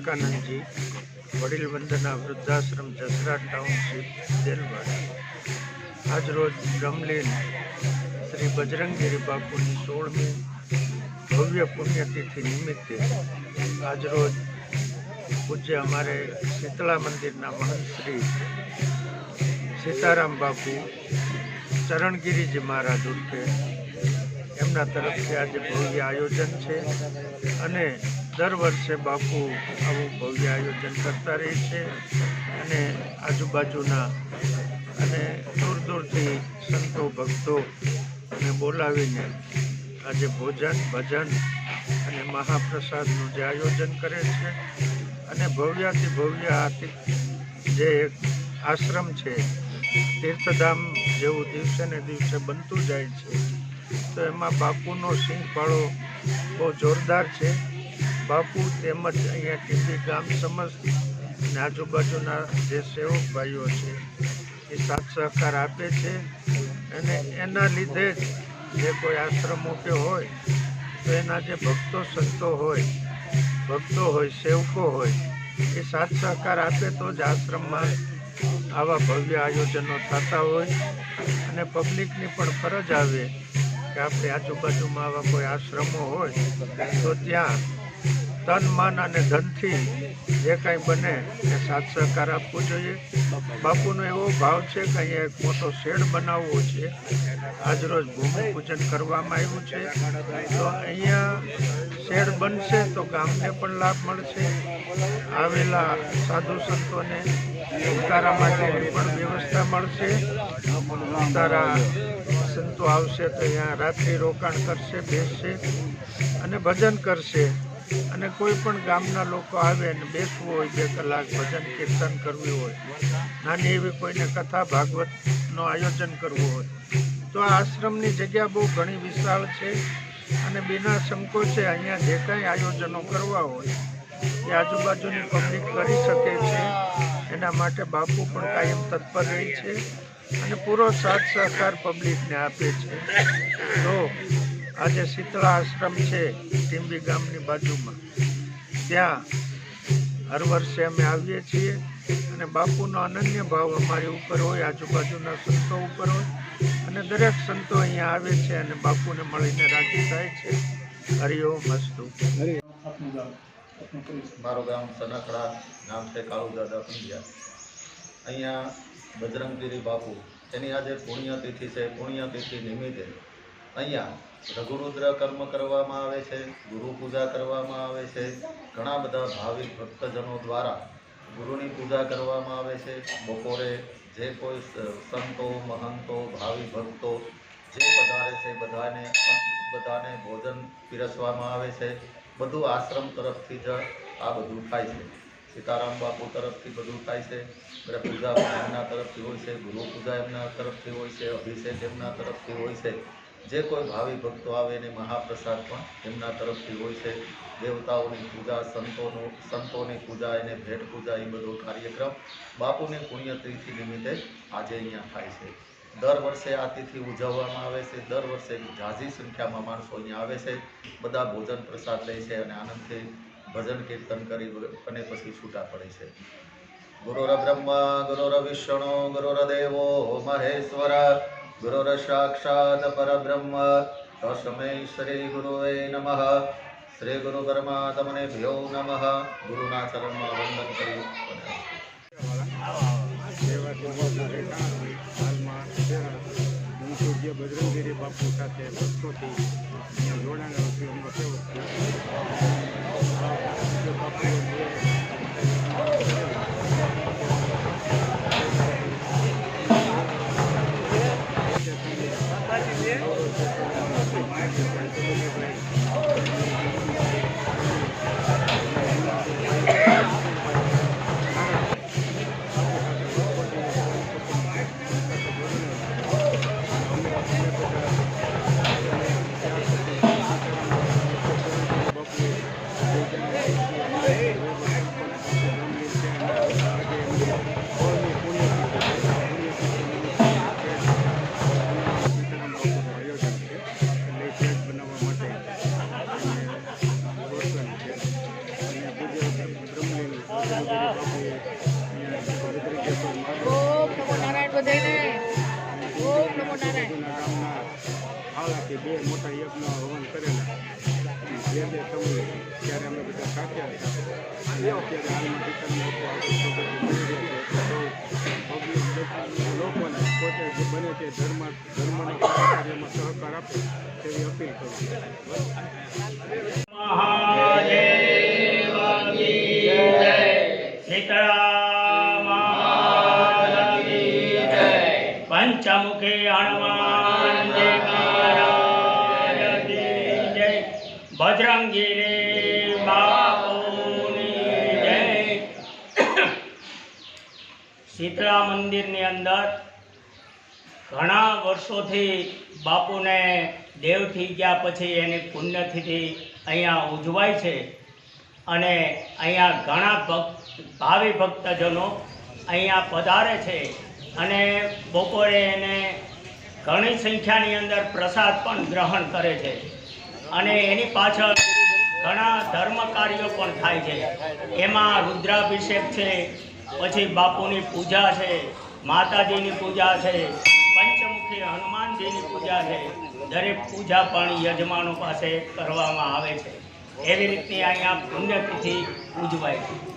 વિવેકાનંદજી વડીલ વંદના વૃદ્ધાશ્રમ જસરા ટાઉનશીપ દેલવાડા આજરોજ બ્રહ્મલીન શ્રી બજરંગીરી બાપુની સોળમી ભવ્ય પુણ્યતિથિ નિમિત્તે આજરોજ પૂજ્ય અમારે શીતળા મંદિરના મહંત શ્રી સીતારામ બાપુ, ચરણગીરીજી મહારાજ ઉર્ફે. એમના તરફથી આજે ભવ્ય આયોજન છે અને દર વર્ષે બાપુ આવું ભવ્ય આયોજન કરતા રહે છે અને આજુબાજુના અને દૂર દૂરથી સંતો, ભક્તો ને બોલાવીને આજે ભોજન, ભજન અને મહાપ્રસાદનું જે આયોજન કરે છે અને ભવ્યાથી ભવ્ય આ જે એક આશ્રમ છે, તીર્થધામ જેવું દિવસે ને દિવસે બનતું જાય છે. તો એમાં બાપુનો સિંહ ફાળો બહુ જોરદાર છે. બાપુ તેમજ અહીંયા ટીંબી ગામ સમસ્ત અને આજુબાજુના જે સેવક ભાઈઓ છે, એ સાથ સહકાર આપે છે અને એના લીધે જ જે કોઈ આશ્રમ કે હોય, તો એના જે ભક્તો, સંતો હોય, ભક્તો હોય, સેવકો હોય, એ સાથ સહકાર આપે તો જ આશ્રમમાં આવા ભવ્ય આયોજનો થતા હોય અને પબ્લિકની પણ ફરજ આવે કે આપણે આજુબાજુમાં આવા કોઈ આશ્રમો હોય, તો ત્યાં તન મન અને ધનથી જે કાંઈ બને એ સાથ સહકાર આપવો જોઈએ. બાપુનો એવો ભાવ છે કે અહીંયા એક મોટો શેડ બનાવવો છે. આજરોજ ભૂમિ પૂજન કરવામાં આવ્યું છે. તો અહીંયા શેડ બનશે તો ગામને પણ લાભ મળશે. આવેલા સાધુ સંતોને ઉતારા માટેની પણ વ્યવસ્થા મળશે. ઉતારા સંતો આવશે તો અહીંયા રાત્રિ રોકાણ કરશે, બેસશે અને ભજન કરશે. અને કોઈ પણ ગામના લોકો આવે અને બેસવું હોય બે કલાક ભજન કીર્તન કરવું હોય, નાની એવી કોઈને કથા ભાગવતનું આયોજન કરવું હોય, તો આ આશ્રમની જગ્યા બહુ ઘણી વિશાળ છે અને બિના સંકોચે અહીંયા જે કાંઈ આયોજનો કરવા હોય, એ આજુબાજુની પબ્લિક કરી શકે છે. એના માટે બાપુ પણ કાયમ તત્પર રહી છે અને પૂરો સાથ સહકાર પબ્લિકને આપે છે. તો આજે શીતળા આશ્રમ છે, ટીંબી ગામની બાજુમાં. ત્યાં હર વર્ષે અમે આવીએ છીએ અને બાપુનો અનન્ય ભાવ અમારી ઉપર હોય, આજુબાજુના સંતો ઉપર હોય. અને દરેક સંતો અહીંયા આવે છે અને બાપુને મળીને રાજી થાય છે. હરિઓમ અસ્તુ. મારું ગામ સનકડા નામ છે કાળુદાદા પંડ્યા. અહીંયા બજરંગગીરી બાપુ, એની આજે પુણ્યતિથિ છે, પુણ્યતિથિ નિમિત્તે અહીંયા રઘુરુદ્ર કર્મ કરવામાં આવે છે, ગુરુ પૂજા કરવામાં આવે છે, ઘણા બધા ભાવિક ભક્તજનો દ્વારા ગુરુની પૂજા કરવામાં આવે છે. બપોરે જે કોઈ સંતો, મહંતો, ભાવિ ભક્તો જે પધારે છે, બધાને બધાને ભોજન પીરસવામાં આવે છે. બધું આશ્રમ તરફથી જ આ બધું થાય છે. સીતારામ બાપુ તરફથી બધું થાય છે. પૂજા એમના તરફથી હોય છે, ગુરુ પૂજા એમના તરફથી હોય છે, અભિષેક એમના તરફથી હોય છે. જે કોઈ ભાવિ ભક્તો આવે એને મહાપ્રસાદ પણ એમના તરફથી હોય છે. દેવતાઓની પૂજા, સંતોનું, સંતોની પૂજા એને ભેટ પૂજા એ બધો કાર્યક્રમ બાપુની પુણ્યતિથિ નિમિત્તે આજે અહીંયા થાય છે. દર વર્ષે આ તિથિ ઉજવવામાં આવે છે. દર વર્ષે ઝાઝી સંખ્યામાં માણસો અહીંયા આવે છે. બધા ભોજન પ્રસાદ લે છે અને આનંદથી ભજન કીર્તન કરી અને પછી છૂટા પડે છે. ગુરુર બ્રહ્મા, ગુરુર વિષ્ણુ ગુરુર્દેવો મહેશ્વર ગુરુર સાક્ષાત પરબ્રહ્મ તસ્મૈ શ્રી ગુરુવે નમઃ શ્રી ગુરુ પરમાત્મને ભ્યો નમઃ ગુરુના ચરણમાં વંદન કરી સેવાથી મોજના રહેતા હાલમાં હું પૂજ્ય બજરંગગીરી બાપુ સાથે વર્ષોથી જોડાયેલો સેવક મોટા યજ્ઞ હવન કરેલા. જે જે સમયે ત્યારે અમે બધા કાપ્યા હતા. અને અત્યારે હાલમાં લોકોને પોતે જે બને તે ધર્મ ધર્મના કાર્યમાં સહકાર આપે તેવી અપીલ કરું મહાદેવ જય. જય. પંચમુખી હનુમાન બજરંગી રે બાપુની જય. શીતળા મંદિરની અંદર ઘણા વર્ષોથી બાપુને દેવ થઈ ગયા પછી એની પુણ્યતિથિ અહીંયા ઉજવાય છે. અને અહીંયા ઘણા ભક્ત, ભાવિ ભક્તજનો અહીંયા પધારે છે. અને બપોરે એને ઘણી સંખ્યાની અંદર પ્રસાદ પણ ગ્રહણ કરે છે. અને એની પાછળ ઘણા ધર્મ કાર્યો પણ થાય છે. એમાં રુદ્રાભિષેક છે, પછી બાપુની પૂજા છે, માતાજીની પૂજા છે, પંચમુખી હનુમાનજીની પૂજા છે, દરેક પૂજા પણ યજમાનો પાસે કરવામાં આવે છે. એવી રીતની અહીંયા પુણ્યતિથિ ઉજવાય છે.